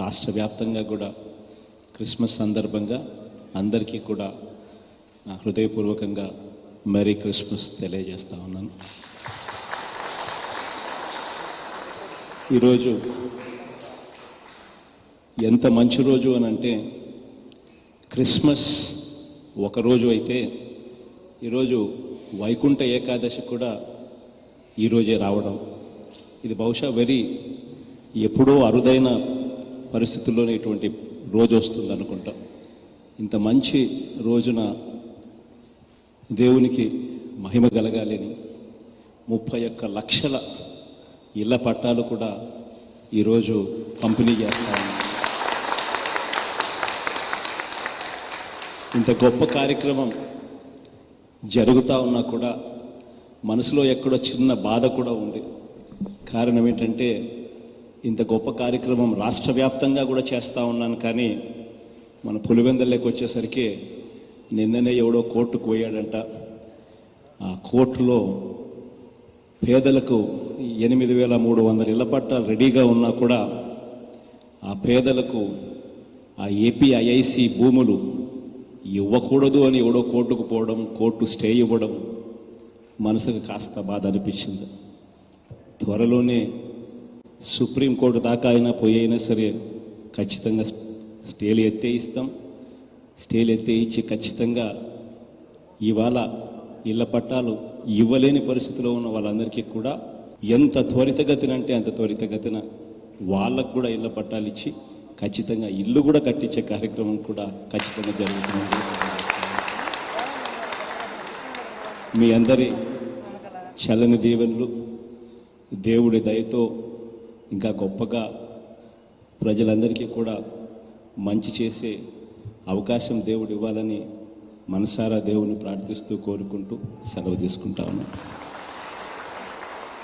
రాష్ట్ర వ్యాప్తంగా కూడా క్రిస్మస్ సందర్భంగా అందరికీ కూడా నా హృదయపూర్వకంగా మెరీ క్రిస్మస్ తెలియజేస్తా ఉన్నాను. ఈరోజు ఎంత మంచి రోజు అని అంటే క్రిస్మస్ ఒకరోజు అయితే ఈరోజు వైకుంఠ ఏకాదశి కూడా ఈరోజే రావడం. ఇది బహుశా వెరీ ఎప్పుడో అరుదైన పరిస్థితుల్లోనే ఇటువంటి రోజు వస్తుంది అనుకుంటాం. ఇంత మంచి రోజున దేవునికి మహిమ కలగాలని ముప్పై ఒక్క లక్షల ఇళ్ళ పట్టాలు కూడా ఈరోజు పంపిణీ చేస్తాము ఇంత గొప్ప కార్యక్రమం జరుగుతూ ఉన్నా కూడా మనసులో ఎక్కడో చిన్న బాధ కూడా ఉంది. కారణం ఏంటంటే ఇంత గొప్ప కార్యక్రమం రాష్ట్ర వ్యాప్తంగా కూడా చేస్తూ ఉన్నాను కానీ మన పులివెందల్లోకి వచ్చేసరికి నిన్ననే ఎవడో కోర్టుకు పోయాడంట. ఆ కోర్టులో పేదలకు ఎనిమిది వేల మూడు వందల ఇళ్ళ పట్టాలు రెడీగా ఉన్నా కూడా ఆ పేదలకు ఆ ఏపీఐఐసి భూములు ఇవ్వకూడదు అని ఎవడో కోర్టుకు పోవడం కోర్టు స్టే ఇవ్వడం మనసుకు కాస్త బాధ అనిపించింది. త్వరలోనే సుప్రీంకోర్టు దాకా అయినా పోయి అయినా సరే ఖచ్చితంగా స్టేలు ఎత్తే ఇస్తాం. స్టేలు ఎత్తే ఇచ్చి ఖచ్చితంగా ఇవాళ ఇళ్ళ పట్టాలు ఇవ్వలేని పరిస్థితిలో ఉన్న వాళ్ళందరికీ కూడా ఎంత త్వరితగతిన అంటే అంత త్వరితగతిన వాళ్ళకు కూడా ఇళ్ళ పట్టాలు ఇచ్చి ఖచ్చితంగా ఇల్లు కూడా కట్టించే కార్యక్రమం కూడా ఖచ్చితంగా జరుగుతుంది. మీ అందరి చల్లని దీవెనలు దేవుడి దయతో ఇంకా గొప్పగా ప్రజలందరికీ కూడా మంచి చేసే అవకాశం దేవుడు ఇవ్వాలని మనసారా దేవుని ప్రార్థిస్తూ కోరుకుంటూ సెలవు తీసుకుంటా ఉన్నాను